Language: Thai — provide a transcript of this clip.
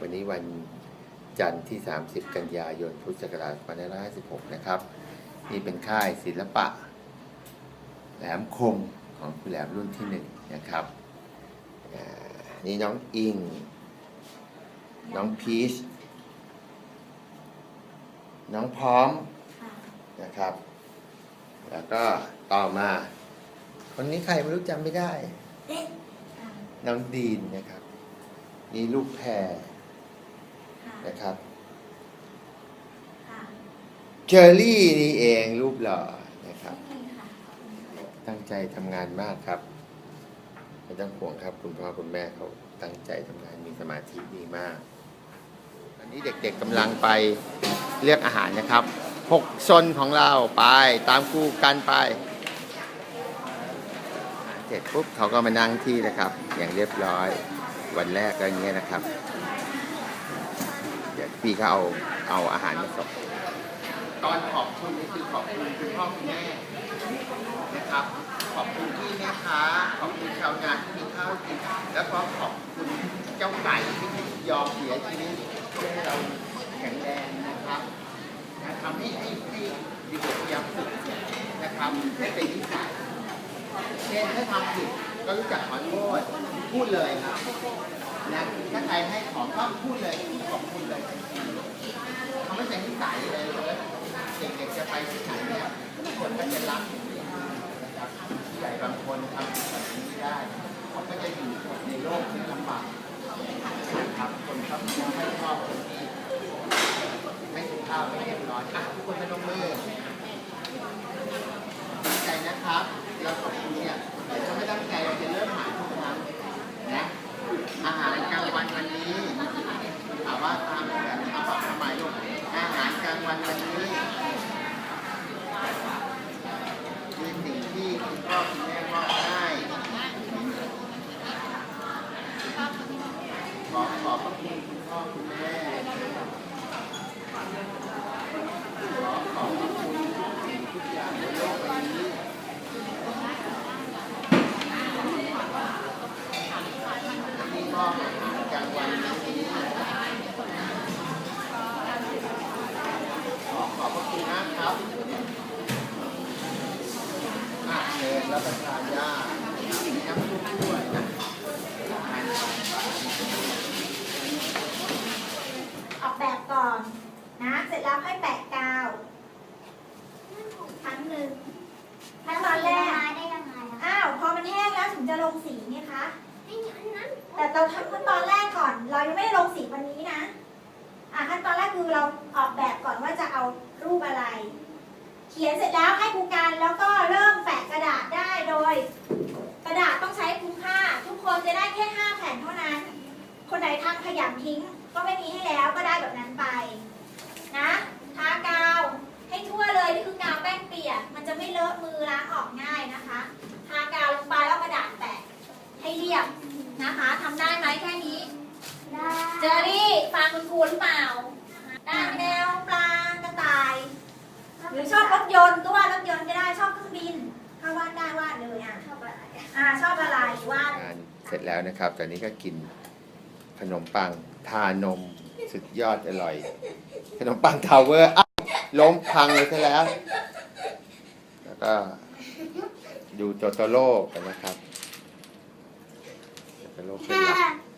วันนี้วันจันทร์ที่ 30 กันยายน พุทธศักราช2556 นะครับ นี่เป็นค่ายศิลปะ แหลมคมของคุณแหลมรุ่นที่หนึ่งนะครับอ่านี่น้องอิง น้องพีช น้องพร้อมนะครับ แล้วก็ต่อมา คนนี้ใครไม่รู้จำไม่ได้ น้องดีนนะครับ นี่ลูกแพร นะครับเจอรี่นี่เองรูปหล่อนะครับ ตั้งใจทำงานมากครับไม่ต้องห่วงครับ คุณพ่อคุณแม่เขาตั้งใจทำงานมีสมาธิดีมากตอนนี้เด็กๆกำลังไปเลือกอาหารนะครับหกซนของเราไปตามครูกันไปเสร็จปุ๊บเขาก็มานั่งที่นะครับ อย่างเรียบร้อยวันแรกก็อย่างเงี้ยนะครับเดี๋ยว พี่เขาเอาเอาอาหารมาส่งตอนขอบคุณนี่คือขอบคุณคุณพ่อคุณแม่นะครับ ขอบคุณพี่แม่ค้าขอบคุณชาวนาที่มีข้าวกินแล้วก็ขอบคุณเจ้าไก่ที่ยอมเสียชีวิตเพื่อให้เราแข็งแรงนะครับนะทำให้ให้ให้ด็กๆพยายามฝึกนะครับให้เป็นนิสัยเช่นถ้าทำผิดก็รู้จักขอโทษพูดเลยครับ นะถ้าใครให้ของก็พูดเลยขอบคุณเลยเขาไม่เป็นนิสัยเลยเลยเด็กๆจะไปที่ไหนเนี่ยทุกคนก็จะรักนะครับผู้ใหญ่บางคนทำแบบนี้ไม่ได้เขาก็จะอยู่ในโลกที่ลำบากนะครับคนชอบไม่ชอบคนที่ไม่สุภาพไม่เรียบร้อยอะทุกคนมาลงมือตั้งใจนะครับ เราขอบคุณเนี่ยแต่ถ้าไม่ตั้งใจเราจะเริ่มหาทุกครั้งนะ อาหารกลางวันวันนี้ถามว่าตามแบบเอาปากทำไมลูกอาหารกลางวันวันนี้คือสิ่งที่คุณพ่อคุณแม่มอบให้ข อขอบคุณคุณพ่อคุณแม่ขอขอบพระคุณทุกอย่างในโลกใบนี้ที่มอาหารกลางวันนี้ขอขอบพระคุณนะครับอะเชิญรับประทานยาน้ำซุปด้วยนะ ออ กแบบก่อนนะเสร็จแล้วค่อยแปะกาวครั้งหนึ่งขั้นตอนแรกได้ยังไงอะอ้าวพอมันแห้งแล้วถึงจะลงสีไงคะไอ้อันนั้นแต่เราทำขั้นตอนแรกก่อน เรายังไม่ได้ลงสีวันนี้นะอะขั้นตอนแรกคือเราออกแบบก่อนว่าจะเอารูปอะไร เขียนเสร็จแล้วให้ครูการแล้วก็เริ่มแปะกระดาษได้โดย กระดาษต้องใช้คุ้มค่า ทุกคนจะได้แค่ห้าแผ่นเท่านั้น คนไหนทำขยำทิ้ง ก็ไม่มีให้แล้วก็ได้แบบนั้นไป นะทากาวให้ทั่วเลยนี่คือกาวแป้งเปียกมันจะไม่เลอะมือล้างออกง่ายนะคะทากาวลงไปแล้วกระดาษแปะให้เรียบนะคะทำได้ไหมแค่นี้ ได้เจอรี่ฟังคุณครูหรือเปล่าได้แมวปลากระต่าย หรือชอบรถยนต์ก็วาดรถยนต์ก็ได้ชอบเครื่องบินถ้าวาดได้วาดเลยอะชอบอะไรอะอ่าชอบอะไรวาดงานเสร็จแล้วนะครับตอนนี้ก็กิน ขนมปัง ทานม สุดยอดอร่อย ขนมปังทาวเวอร์อ้าวล้มพังเลยซะแล้ว แล้วก็ดูโตโตโร่กันนะครับโตโตโร่เป็นหลัก